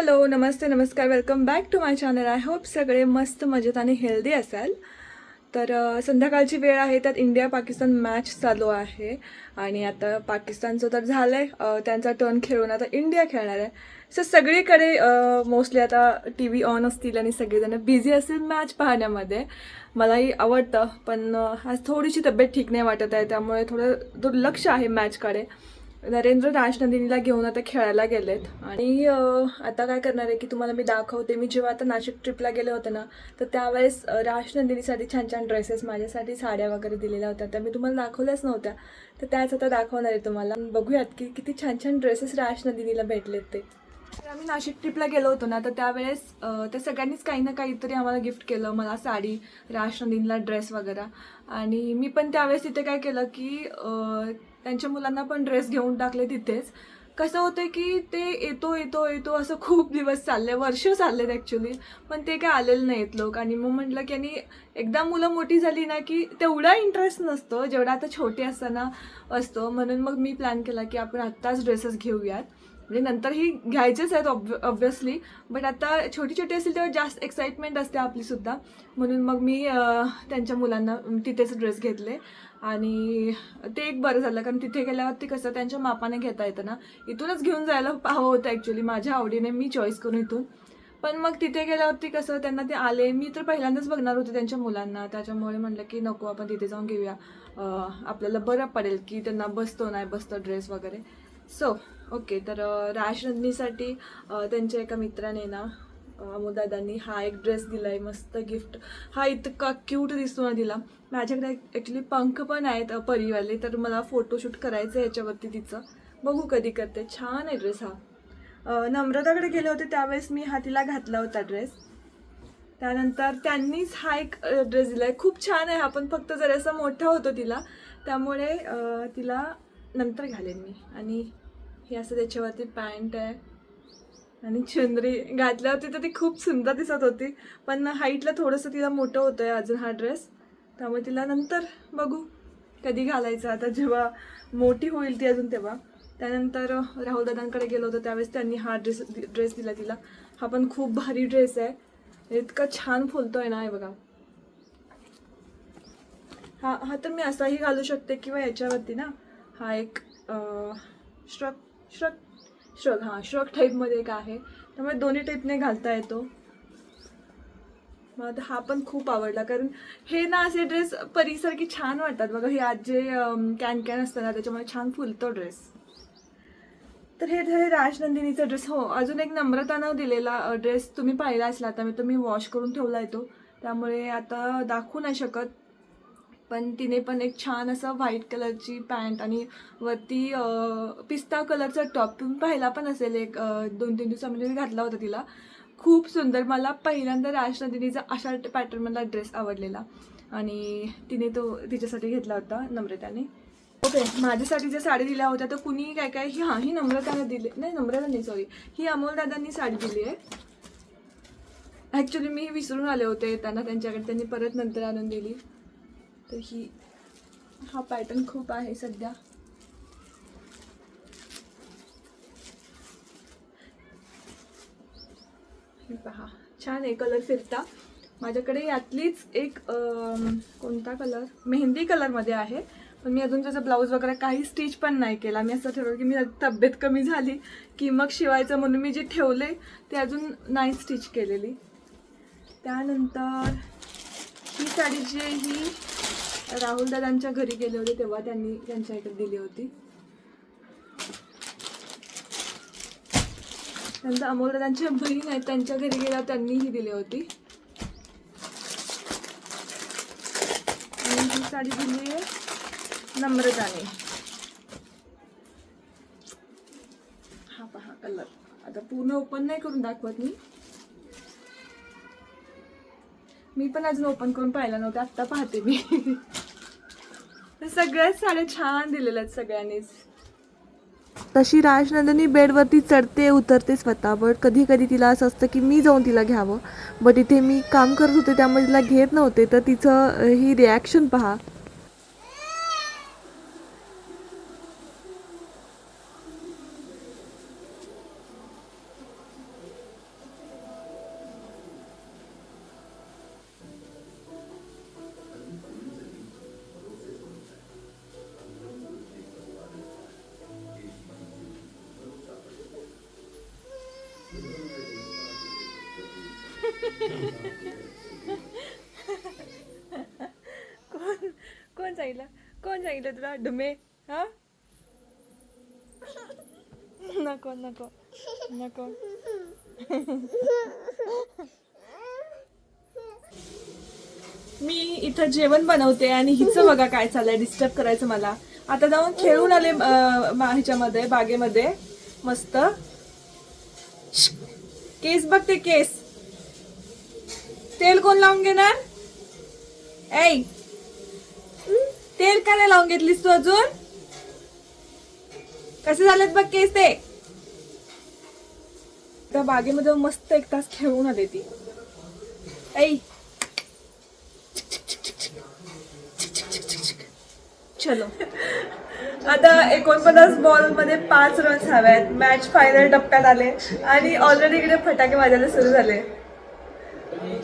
Hello नमस्ते नमस्कार welcome back to my channel I hope सगळे मस्त मजेत आणि हेल्दी असाल. तर संध्याकाळची वेळ आहे त्यात इंडिया पाकिस्तान मॅच चालू आहे. आणि आता पाकिस्तानचं तर झालं आहे त्यांचा टर्न खेळून आता इंडिया खेळणार आहे. सो सगळीकडे मोस्टली आता टी व्ही ऑन असतील आणि सगळेजण बिझी असतील मॅच पाहण्यामध्ये. मलाही आवडतं पण आज थोडीशी तब्येत ठीक नाही वाटत आहे त्यामुळे थोडं दुर्लक्ष आहे मॅचकडे नरेंद्र राजनंदिनीला घेऊन आता खेळायला गेलेत. आणि आता काय करणार आहे की तुम्हाला मी दाखवते. मी जेव्हा आता नाशिक ट्रिपला गेले होते ना तर त्यावेळेस राजनंदिनीसाठी छान छान ड्रेसेस माझ्यासाठी साड्या वगैरे दिलेल्या होत्या. त्या मी तुम्हाला दाखवल्याच नव्हत्या. तर त्याच आता दाखवणार आहे तुम्हाला. बघूयात की किती छान छान ड्रेसेस राजनंदिनीला भेटलेत ते. तर आम्ही नाशिक ट्रिपला गेलो होतो ना तर त्यावेळेस त्या सगळ्यांनीच काही ना काहीतरी आम्हाला गिफ्ट केलं. मला साडी राजनंदिनीला ड्रेस वगैरे. आणि मी पण त्यावेळेस तिथे काय केलं की त्यांच्या मुलांना पण ड्रेस घेऊन टाकले तिथेच. कसं होतं की ते येतो येतो येतो असं खूप दिवस चालले वर्ष चाललेत ॲक्च्युली पण ते काय आलेले नाहीत लोक. आणि मग म्हटलं की आणि एकदा मुलं मोठी झाली ना की तेवढा इंटरेस्ट नसतो. जेवढा आता छोटी असताना असतो. म्हणून मग मी प्लॅन केला की आपण आत्ताच ड्रेसेस घेऊयात. म्हणजे नंतरही घ्यायचेच आहेत ऑब्व ऑब्व्हियसली बट आता छोटी छोटी असतील तेव्हा जास्त एक्साइटमेंट असते आपलीसुद्धा म्हणून मग मी त्यांच्या मुलांना तिथेच ड्रेस घेतले. आणि ते एक बरं झालं कारण तिथे गेल्यावरती कसं त्यांच्या मापाने घेता येतं ना. इथूनच घेऊन जायला हवं होतं ॲक्च्युली माझ्या आवडीने मी चॉईस करून इथून. पण मग तिथे गेल्यावरती कसं त्यांना ते आले. मी तर पहिल्यांदाच बघणार होते त्यांच्या मुलांना. त्याच्यामुळे म्हटलं की नको आपण तिथे जाऊन घेऊया. आपल्याला बरं पडेल की त्यांना बसतो नाही बसतो ड्रेस वगैरे. सो ओके तर अं, त्यांच्या एका मित्राने ना अमोदादांनी हा एक ड्रेस दिला आहे मस्त गिफ्ट हा इतका क्यूट दिसतो ना तिला. माझ्याकडे ॲक्च्युली पंख पण आहेत परीवाले तर मला फोटोशूट करायचं आहे याच्यावरती तिचं. बघू कधी करते. छान आहे ड्रेस हा. नम्रताकडे गेले होते त्यावेळेस मी हा तिला घातला होता ड्रेस त्यानंतर त्यांनीच हा एक ड्रेस दिला आहे खूप छान आहे हा पण फक्त जरासा मोठा होतो तिला. त्यामुळे तिला नंतर घालेन मी. आणि हे असं त्याच्यावरती पॅन्ट आहे. आणि चंद्री घातल्यावरती तर ती खूप सुंदर दिसत होती. पण हाईटला थोडंसं तिला मोठं होतं आहे अजून हा ड्रेस. त्यामुळे तिला नंतर बघू कधी घालायचं. आता जेव्हा मोठी होईल ती अजून तेव्हा. त्यानंतर राहुल दादांकडे गेलो होतो. त्यावेळेस त्यांनी हा ड्रेस ड्रेस दिला तिला. हा पण खूप भारी ड्रेस आहे. इतका छान फुलतो आहे ना हे बघा. हा हा तर मी असाही घालू शकते किंवा याच्यावरती ना. हा एक श्रक श्रक श्रग हां श्रग टाईपमध्ये एक आहे. त्यामुळे दोन्ही टाईपने घालता येतो. मला तर हा पण खूप आवडला कारण हे ना असे ड्रेस परीसारखे छान वाटतात. बघा हे आज जे कॅन कॅन असतं ना त्याच्यामुळे छान फुलतो ड्रेस तर हे झाले राजनंदिनीचा ड्रेस हो अजून एक नम्रतानं दिलेला ड्रेस तुम्ही पाहिला असला आता मी तुम्ही वॉश करून ठेवला आहे तो. त्यामुळे आता दाखवू नाही शकत. पण तिने पण एक छान असं व्हाईट कलरची पॅन्ट आणि वरती पिस्ता कलरचा टॉप तुम्ही पाहिला पण असेल एक दोन तीन दिवसामध्ये मी घातला होता तिला. खूप सुंदर मला पहिल्यांदा राजनंदिनीचा अशा पॅटर्नमधला ड्रेस आवडलेला. आणि तिने तो तिच्यासाठी घेतला होता नम्रताने. ओके माझ्यासाठी ज्या साडी दिल्या होत्या तर कुणी काय काय ही हां ही नम्रताने दिली नाही नम्रता नाही सॉरी ही अमोल दादांनी साडी दिली आहे. ॲक्च्युली मी विसरून आले होते त्यांना त्यांच्याकडे त्यांनी परत नंतर आणून दिली. तर ही हा पॅटर्न खूप आहे सध्या. हे पहा छान आहे कलर फिरता. माझ्याकडे यातलीच एक कोणता कलर मेहंदी कलरमध्ये आहे. पण मी अजून त्याचा ब्लाऊज वगैरे काही स्टिच पण नाही केला. मी असं ठरवलं की मी तब्येत कमी झाली की मग शिवायचं म्हणून मी जे ठेवले ते अजून नाही स्टिच केलेली. त्यानंतर ही साडी जी आहे ही राहुल दादांच्या घरी गेले होते तेव्हा त्यांनी त्यांच्या इकडे दिली होती. त्यांचा अमोल दादांच्या बहीण आहेत त्यांच्या घरी गेल्यावर त्यांनी ही दिली होती. आणि ही साडी दिली आहे नम्रताने. हा पहा कलर आता पूर्ण ओपन नाही करून दाखवत मी. मी पण अजून ओपन करून पाहिला नव्हतं आत्ता पाहते मी. सगळ्याच साड्या छान दिलेल्या आहेत सगळ्यांनीच. तशी राजनंदिनी बेडवरती चढते उतरते स्वतः बट कधी कधी तिला असं असतं की मी जाऊन तिला घ्यावं. बट इथे मी काम करत होते त्यामुळे तिला घेत नव्हते. तर तिचं ही रिॲक्शन पहा. कोण कोण सांगितलं? कोण सांगितलं तुला? डुमे हा? नको नको. नको. मी इथं जेवण बनवते आणि हिचं बघा काय चाललंय डिस्टर्ब करायचं मला. आता जाऊन खेळून आले मा- ह्याच्यामध्ये बागेमध्ये. मस्त. केस बघते केस. तेल कोण लावून घेणार? ऐ तेल का नाही लावून घेतलीस तू अजून? कसे झालेत बघ केस ते? त्या बागेमध्ये मस्त एक तास खेळून आले ती. ऐ. चलो. आता एकोणपन्नास बॉलमध्ये पाच रन्स हव्यात मॅच फायनल टप्प्यात आले. आणि ऑलरेडी इकडे फटाके वाजायला सुरू झाले.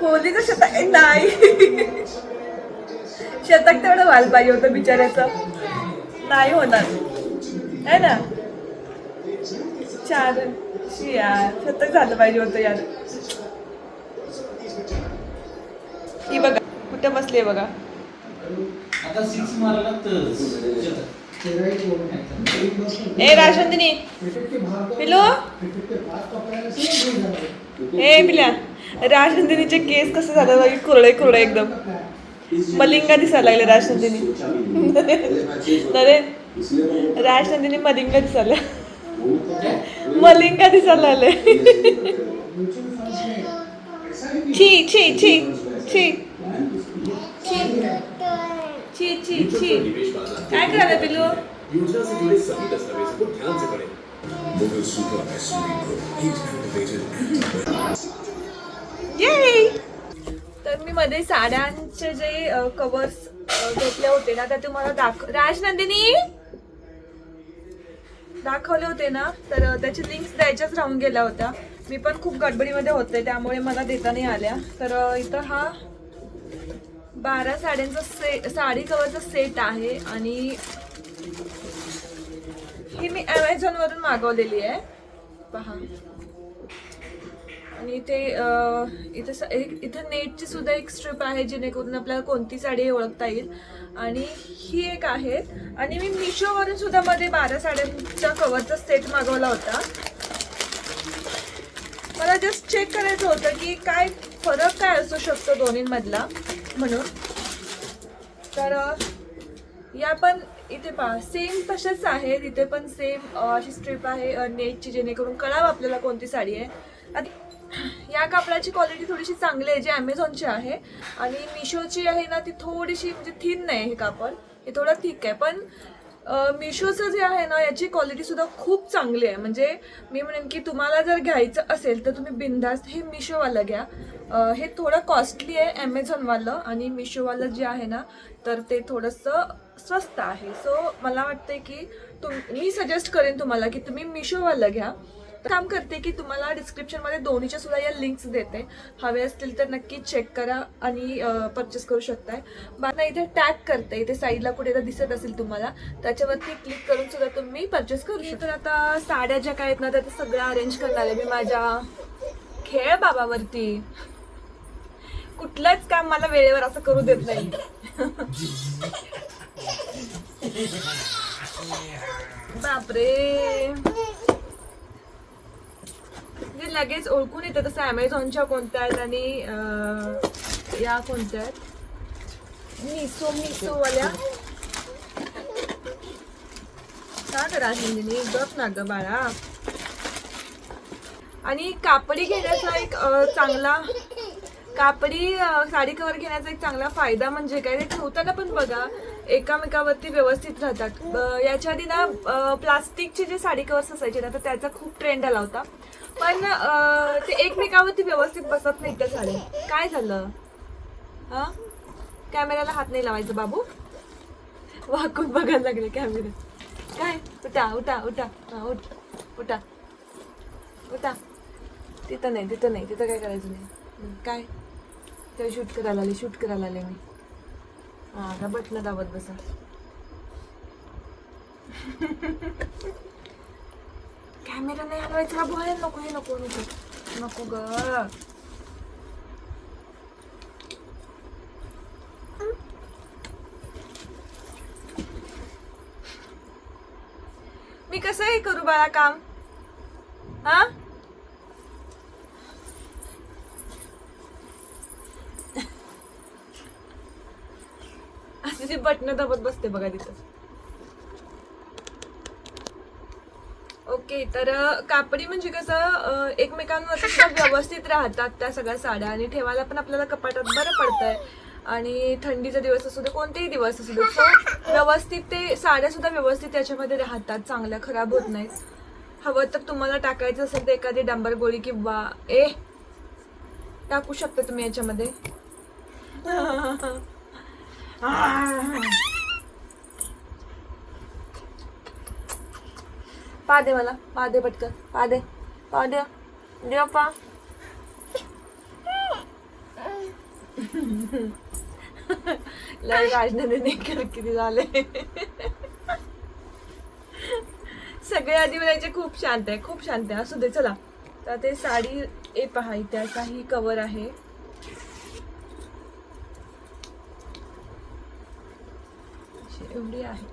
कोहलीचं शतक नाही. शतक तेवढं व्हायला पाहिजे होतं बिचाऱ्याचं. नाही होणार. है ना? चार शी यार शतक झालं पाहिजे होतं यार. ही बघा कुठे बसली बघा. आता सिक्स मारला तर ए राशनदिनी पिलो ए पिल्या. राजनंदिनीचे केस कसे झाले कुरळे कुरळे एकदम. मलिंगा दिसायला लागले राजनंदिनी. अरे राजनंदिनी मलिंगा दिसायला मलिंगा दिसायला लागले. छी छी छी छी. छी छी छी काय करायला पिलू योजना से जुड़े सभी दस्तावेजों को ध्यान से पढ़ें Google Super SUV Pro heat activated Yay! तर मी मध्ये साड्यांचे जे कवर्स घेतले होते ना त्या तुम्हाला दाख राजनंदिनी दाखवले होते ना तर त्याचे त्याची लिंक्स द्यायच्याच राहून गेल्या होत्या. मी पण खूप गडबडीमध्ये होते त्यामुळे मला देता नाही आल्या. तर इथं हा बारा साड्यांचा से साडी कवरचा सेट आहे आणि ही मी ॲमेझॉनवरून मागवलेली आहे. पहा. आणि इथे इथे स- एक- इथे नेटची सुद्धा एक स्ट्रिप आहे जेणेकरून आपल्याला कोणती साडी ओळखता येईल. आणि ही एक आहे. आणि मी मिशोवरून सुद्धा मध्ये बारा साड्यांच्या कवरचा सेट मागवला होता. मला जस्ट चेक करायचं होतं की काय फरक काय असू शकतो दोन्हींमधला म्हणून. तर या पण इथे पहा. सेम तशाच आहेत. इथे पण सेम अशी स्ट्रीप आहे नेटची जेणेकरून कळावं आपल्याला कोणती साडी आहे. आणि या कापडाची क्वालिटी थोडीशी चांगली आहे जी ॲमेझॉनची आहे. आणि मिशोची आहे ना ती थोडीशी म्हणजे थिन नाही हे कापड. हे थोडं थिक आहे. पण मिशोचं जे आहे ना याची क्वालिटी सुद्धा खूप चांगली आहे. म्हणजे मी म्हणेन की तुम्हाला जर घ्यायचं असेल तर तुम्ही बिंदास्त हे मिशोवालं घ्या. हे थोडं कॉस्टली आहे ॲमेझॉनवालं आणि मिशोवालं जे आहे ना तर ते थोडंसं स्वस्त आहे. सो मला वाटते की तुम मी सजेस्ट करेन तुम्हाला की तुम्ही मिशोवालं घ्या. काम करते की तुम्हाला डिस्क्रिप्शनमध्ये दोन्हीच्या सुद्धा या लिंक्स देते. हवे असतील तर नक्की चेक करा आणि परचेस करू शकताय. बाना इथे टॅग करते. इथे साईडला कुठे तर दिसत असेल तुम्हाला त्याच्यावरती क्लिक करून सुद्धा तुम्ही परचेस करू शकता. तर आता साड्या ज्या काय आहेत ना त्या सगळ्या अरेंज करणार आहे मी माझ्या खेळ बाबावरती. कुठलंच काम मला वेळेवर असं करू देत नाही. बापरे. म्हणजे लगेच ओळखून येतं. तसं अमेझॉनच्या कोणत्या आहेत आणि या कोणत्या आहेत? मिसो मिसोवाल्या का करा नंदिनी ना ग बाळा. आणि कापडी घेण्याचा एक चांगला कापडी साडी कवर घेण्याचा एक चांगला फायदा म्हणजे काय? ते ठेवताना पण बघा एकामेकावरती व्यवस्थित राहतात. याच्या आधी ना प्लास्टिकचे जे साडी कवर्स असायचे ना तर त्याचा खूप ट्रेंड आला होता. पण अं, ते एकमेकावरती व्यवस्थित बसत नाही त्या साड्या काय झालं? हा? कॅमेऱ्याला हात नाही लावायचं बाबू? वाकून बघायला लागले कॅमेरा. काय? उठा उठा उठा. हा उठ उठा. उठा. तिथं नाही तिथं नाही. तिथं काय करायचं नाही. हं, काय? ते शूट करायला आले शूट करायला आले मी. हा का बटणं दाबत बसा. कॅमेरा नाही हलवायचा बाहेर नको हे नको नको नको ग मी कसं हे करू बाळा काम हा अशी ती बटणं दाबत बसते बघा तिथं ओके तर कापडी म्हणजे कसं एकमेकांवर सुद्धा व्यवस्थित राहतात त्या सगळ्या साड्या आणि ठेवायला पण आपल्याला कपाटात बरं पडतंय. आणि थंडीचा दिवस असू दे कोणतेही दिवस असू दे सो व्यवस्थित ते साड्या सुद्धा व्यवस्थित त्याच्यामध्ये राहतात चांगल्या खराब होत नाहीत. हवं तर तुम्हाला टाकायचं असेल तर एखादी डांबर गोळी किंवा ए टाकू शकता तुम्ही याच्यामध्ये? पा दे मला पा दे पटकन पा दे पा दे देव पा. लय राजधानी किती झाले. सगळे आधी म्हणायचे खूप शांत आहे खूप शांत आहे. असू दे चला. तर ते साडी ए पहा इथे ही कवर आहे. एवढी आहे.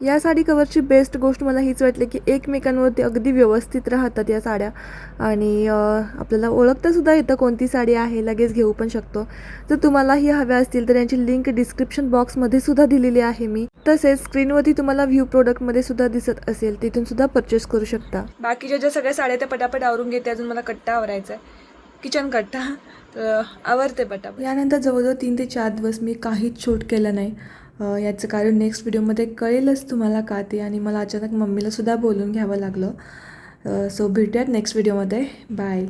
या साडी कवरची बेस्ट गोष्ट मला हीच वाटली की एकमेकांवरती अगदी व्यवस्थित राहतात या साड्या. आणि आपल्याला ओळखता सुद्धा येतं कोणती साडी आहे लगेच घेऊ पण शकतो. जर तुम्हालाही हव्या असतील तर यांची लिंक डिस्क्रिप्शन बॉक्समध्ये सुद्धा दिलेली आहे मी. तसेच स्क्रीनवरती तुम्हाला व्ह्यू प्रोडक्टमध्ये सुद्धा दिसत असेल तिथून सुद्धा परचेस करू शकता. बाकीच्या ज्या सगळ्या साड्या त्या पटापट आवरून घेते अजून मला कट्टा आवरायचा आहे. किचन कट्टा. तर आवरते पटापट. यानंतर जवळजवळ तीन ते चार दिवस मी काहीच शूट केलं नाही. याचं कारण नेक्स्ट व्हिडिओमध्ये कळेलच तुम्हाला का ते आणि मला अचानक मम्मीलासुद्धा बोलून घ्यावं लागलं. सो भेटूयात नेक्स्ट व्हिडिओमध्ये बाय